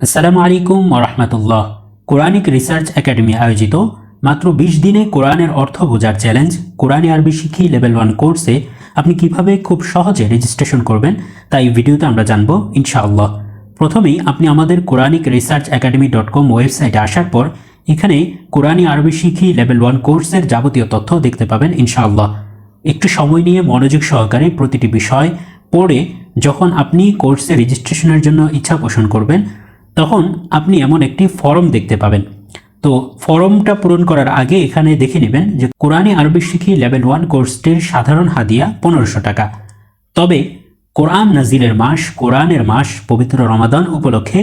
আসসালামু আলাইকুম রহমতুল্লাহ। Quranic research academy আয়োজিত মাত্র বিশ দিনে কোরআনের অর্থ বোঝার চ্যালেঞ্জ, কোরআনী আরবি শিখি লেভেল ওয়ান কোর্সে আপনি কীভাবে খুব সহজে রেজিস্ট্রেশন করবেন, তাই ভিডিওতে আমরা জানব ইনশাআল্লাহ। প্রথমেই আপনি আমাদের Quranic research academy dot com ওয়েবসাইটে আসার পর এখানে কোরআনী আরবি শিখি লেভেল ওয়ান কোর্সের যাবতীয় তথ্য দেখতে পাবেন ইনশাআল্লাহ। একটু সময় নিয়ে মনোযোগ সহকারে প্রতিটি বিষয় পড়ে যখন আপনি কোর্সে রেজিস্ট্রেশনের জন্য ইচ্ছা পোষণ করবেন তখন আপনি এমন একটি ফর্ম দেখতে পাবেন। তো ফর্মটা পূরণ করার আগে এখানে দেখে নেবেন যে কোরআনে আরবি শিখি লেভেল ওয়ান কোর্সটির সাধারণ হাদিয়া পনেরোশো টাকা। তবে কোরআন নাজিরের মাস, কোরআনের মাস, পবিত্র রমাদান উপলক্ষে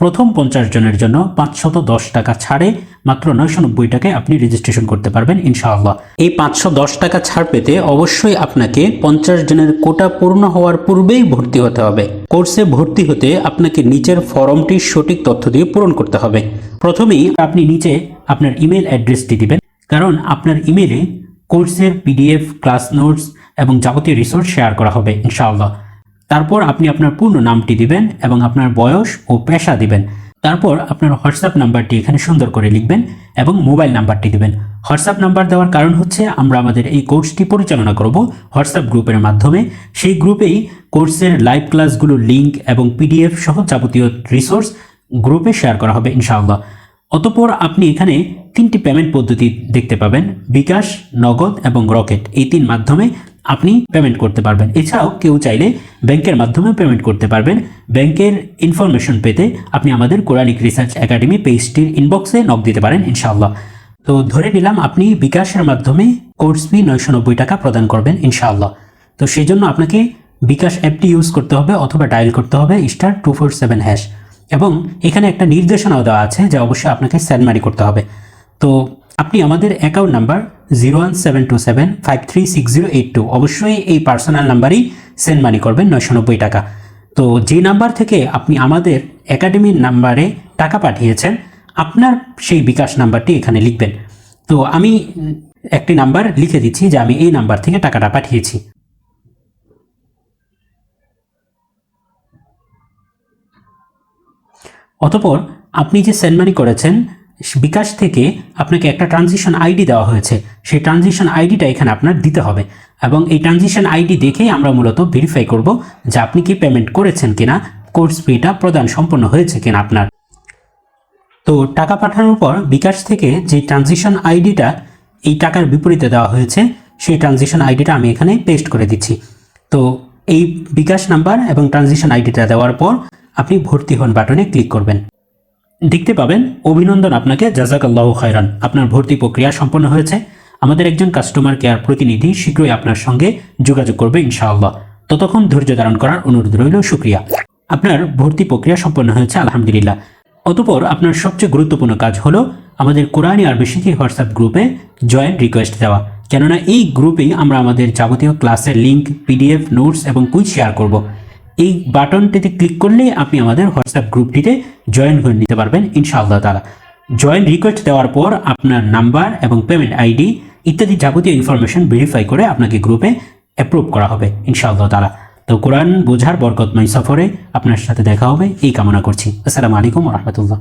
প্রথম পঞ্চাশ জনের জন্য পাঁচশত দশ টাকা ছাড়ে মাত্র নয়শো নব্বই টাকায় আপনি রেজিস্ট্রেশন করতে পারবেন, ইনশাআল্লাহ। এই পাঁচশো দশ টাকা ছাড় পেতে অবশ্যই আপনাকে পঞ্চাশ জনের কোটা পূর্ণ হওয়ার পূর্বেই ভর্তি হতে হবে। কোর্সে ভর্তি হতে আপনাকে নিচের ফর্মটির সঠিক তথ্য দিয়ে পূরণ করতে হবে। প্রথমেই আপনি নিচে আপনার ইমেল অ্যাড্রেসটি দিবেন, কারণ আপনার ইমেলে কোর্সের পিডিএফ, ক্লাস নোটস এবং যাবতীয় রিসোর্স শেয়ার করা হবে, ইনশাআল্লাহ। তারপর আপনি আপনার পূর্ণ নামটি দিবেন এবং আপনার বয়স ও পেশা দিবেন। তারপর আপনার হোয়াটসঅ্যাপ নাম্বারটি এখানে সুন্দর করে লিখবেন এবং মোবাইল নাম্বারটি দিবেন। হোয়াটসঅ্যাপ নাম্বার দেওয়ার কারণ হচ্ছে আমরা আমাদের এই কোর্সটি পরিচালনা করব হোয়াটসঅ্যাপ গ্রুপের মাধ্যমে। সেই গ্রুপেই কোর্সের লাইভ ক্লাসগুলোর লিঙ্ক এবং পিডিএফ সহ যাবতীয় রিসোর্স গ্রুপে শেয়ার করা হবে ইনশাআল্লাহ। অতপর আপনি এখানে তিনটি পেমেন্ট পদ্ধতি দেখতে পাবেন, বিকাশ, নগদ এবং রকেট। এই তিন মাধ্যমে আপনি পেমেন্ট করতে পারবেন। এছাড়াও কেউ চাইলে ব্যাংকের মাধ্যমে পেমেন্ট করতে পারবেন। ব্যাংকের ইনফরমেশন পেতে আপনি আমাদের কোরআনিক রিসার্চ একাডেমি পেজটির ইনবক্সে নক দিতে পারেন, ইনশাআল্লাহ। তো ধরে নিলাম আপনি বিকাশের মাধ্যমে কোর্স ফি নয়শো নব্বই টাকা প্রদান করবেন, ইনশাআল্লাহ। তো সেই জন্য আপনাকে বিকাশ অ্যাপটি ইউজ করতে হবে অথবা ডায়াল করতে হবে star two four seven hash এবং এখানে একটা নির্দেশনাও দেওয়া আছে যা অবশ্যই আপনাকে মানি করতে হবে। তো আপনি আমাদের account number zero one seven two seven five three six zero eight two অবশ্যই এই পার্সোনাল নাম্বারই সেন্ড মানি করবেন নয়শো নব্বই টাকা। তো যে নাম্বার থেকে আপনি আমাদের একাডেমির নাম্বারে টাকা পাঠিয়েছেন, আপনার সেই বিকাশ নাম্বারটি এখানে লিখবেন। তো আমি একটি নাম্বার লিখে দিচ্ছি যে আমি এই নাম্বার থেকে টাকাটা পাঠিয়েছি। অতপর আপনি যে সেন্ড মানি করেছেন বিকাশ থেকে আপনাকে একটা ট্রানজিশন আইডি দেওয়া হয়েছে। সেই ট্রানজিশন আইডিটা এখানে আপনার দিতে হবে। এবং এই ট্রানজিশন আইডি দেখেই আমরা মূলত ভেরিফাই করব যে আপনি কি পেমেন্ট করেছেন কিনা কোর্স ফিটা প্রদান সম্পন্ন হয়েছে কিনা আপনার। তো টাকা পাঠানোর পর বিকাশ থেকে যে ট্রানজিশন আইডিটা এই টাকার বিপরীতে দেওয়া হয়েছে, সেই ট্রানজিশন আইডিটা আমি এখানে পেস্ট করে দিচ্ছি। তো এই বিকাশ নাম্বার এবং ট্রানজিশন আইডিটা দেওয়ার পর আপনি ভর্তি হন বাটনে ক্লিক করবেন। দেখতে পাবেন অভিনন্দন আপনাকে, জাজাকাল্লাহ খায়রান। আপনার ভর্তি প্রক্রিয়া সম্পন্ন হয়েছে। আমাদের একজন কাস্টমার কেয়ার প্রতিনিধি শীঘ্রই আপনার সঙ্গে যোগাযোগ করবে ইনশাআল্লাহ। ততক্ষণ ধৈর্য ধারণ করার অনুরোধ রইল, শুক্রিয়া। আপনার ভর্তি প্রক্রিয়া সম্পন্ন হয়েছে, আলহামদুলিল্লাহ। অতপর আপনার সবচেয়ে গুরুত্বপূর্ণ কাজ হলো আমাদের কোরআনী আরবি শিখি হোয়াটসঅ্যাপ গ্রুপে জয়েন রিকোয়েস্ট দেওয়া। কেননা এই গ্রুপেই আমরা আমাদের যাবতীয় ক্লাসের লিঙ্ক পিডিএফ নোটস এবং কুইজ শেয়ার করব। এই বাটনটিতে ক্লিক করলেই আপনি আমাদের হোয়াটসঅ্যাপ গ্রুপটিতে জয়েন করে নিতে পারবেন, ইনশাআল্লাহ তালা জয়েন রিকোয়েস্ট দেওয়ার পর আপনার নাম্বার এবং পেমেন্ট আইডি ইত্যাদি যাবতীয় ইনফরমেশন ভেরিফাই করে আপনাকে গ্রুপে অ্যাপ্রুভ করা হবে, ইনশাআল্লাহ তালা তো কোরআন বোঝার বরকতময় সফরে আপনার সাথে দেখা হবে, এই কামনা করছি। আসসালামু আলাইকুম রহমতুল্লাহ।